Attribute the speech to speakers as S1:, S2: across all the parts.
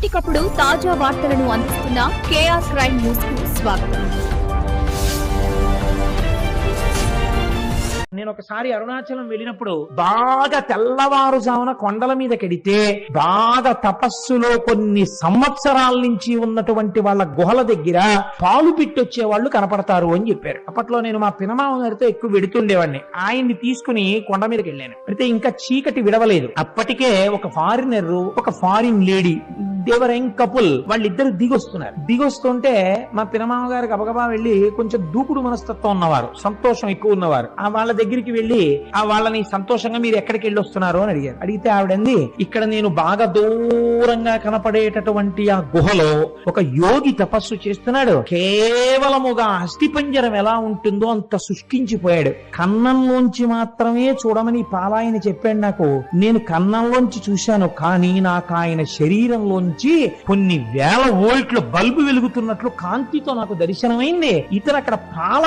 S1: ఎప్పటికప్పుడు తాజా వార్తలను అందిస్తున్న కేఆర్ క్రైమ్ న్యూస్కు స్వాగతం.
S2: నేను ఒకసారి అరుణాచలం వెళ్ళినప్పుడు బాగా తెల్లవారుజామున కొండల మీద కెడితే బాగా తపస్సులో కొన్ని సంవత్సరాల నుంచి ఉన్నటువంటి వాళ్ళ గుహల దగ్గర పాలు పిట్టొచ్చే వాళ్ళు కనపడతారు అని చెప్పారు. అప్పట్లో నేను మా పినమామ గారితో ఎక్కువ వెడుతుండేవాడిని. ఆయన్ని తీసుకుని కొండ మీదకి వెళ్ళాను. అయితే ఇంకా చీకటి విడవలేదు. అప్పటికే ఒక ఫారినర్ ఒక ఫారిన్ లేడీ దేవర్ కపుల్ వాళ్ళిద్దరు దిగొస్తున్నారు. దిగొస్తుంటే మా పినమామ గారికి అబగబా వెళ్ళి కొంచెం దూకుడు మనస్తత్వం ఉన్నవారు సంతోషం ఎక్కువ ఉన్నవారు. ఆ వాళ్ళ దగ్గరికి వెళ్ళి ఆ వాళ్ళని సంతోషంగా మీరు ఎక్కడికి వెళ్ళి వస్తున్నారు అని అడిగారు. అడిగితే ఆవిడంది ఇక్కడ నేను బాగా దూరంగా కనపడేటటువంటి ఆ గుహలో ఒక యోగి తపస్సు చేస్తున్నాడు. కేవలముగా అస్థిపంజరం ఎలా ఉంటుందో అంత శుష్కించిపోయాడు కన్నంలోంచి మాత్రమే చూడమని పాలాయన చెప్పాడు నాకు. నేను కన్నంలోంచి చూశాను కానీ నాకు ఆయన శరీరంలోంచి కొన్ని వేల వోల్ట్ల బల్బు వెలుగుతున్నట్లు కాంతితో నాకు దర్శనమైంది. ఇతను అక్కడ పాల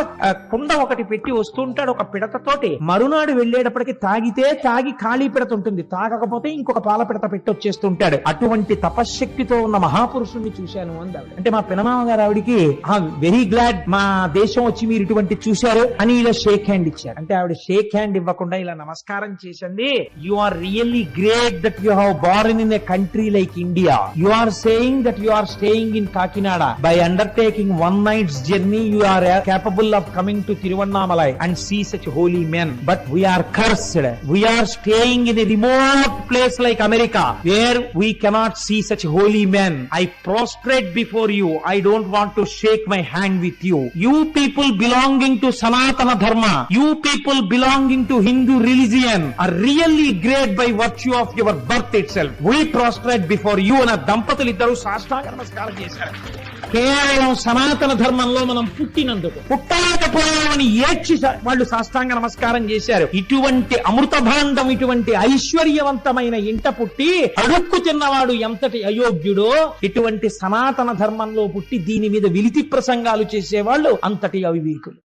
S2: కుండ ఒకటి పెట్టి వస్తుంటాడు ఒక పిడతతోటి. మరునాడు వెళ్ళేటప్పటికి తాగితే తాగి ఖాళీ పిడత ఉంటుంది. తాగకపోతే ఇంకొక పాల పిడత పెట్టి వచ్చేస్తుంటాడు అటువంటి తపశ్శక్తితో ఉన్న మహాపురుషుణ్ణి చూశాను అంది ఆవిడ అంటే మా పినమామ గారు ఆవిడికి వెరీ గ్లాడ్ మా దేశం వచ్చి మీరు ఇటువంటి చూశారు అని ఇలా షేక్ హ్యాండ్ ఇచ్చారు. అంటే ఆవిడ షేక్ హ్యాండ్ ఇవ్వకుండా ఇలా నమస్కారం చేసింది. You are really great that you have born in a country like India. You are saying that you are staying in Kakinada. By undertaking one night's journey, you are uh, capable of coming to Tiruvannamalai and see such holy men. But we are cursed. We are staying in a remote place like America where we cannot see such holy men. I prostrate before you. I don't want to shake my hand with you. You people belonging to Sanatana Dharma, you people belonging to Hindu religion are really great by virtue of your birth itself. We prostrate before you and దంపతులు ఇద్దరు సాష్టాంగ నమస్కారం చేశారు. కేవలం సనాతన ధర్మంలో మనం పుట్టినందుకు. పుట్టలేకపోయామని ఏడ్చి వాళ్ళు సాష్టాంగ నమస్కారం చేశారు. ఇటువంటి అమృత భాండం ఇటువంటి ఐశ్వర్యవంతమైన ఇంట పుట్టి అడుక్కు తిన్నవాడు ఎంతటి అయోగ్యుడో ఇటువంటి సనాతన ధర్మంలో పుట్టి దీని మీద విలితి ప్రసంగాలు చేసేవాళ్ళు అంతటి అవివేకులు.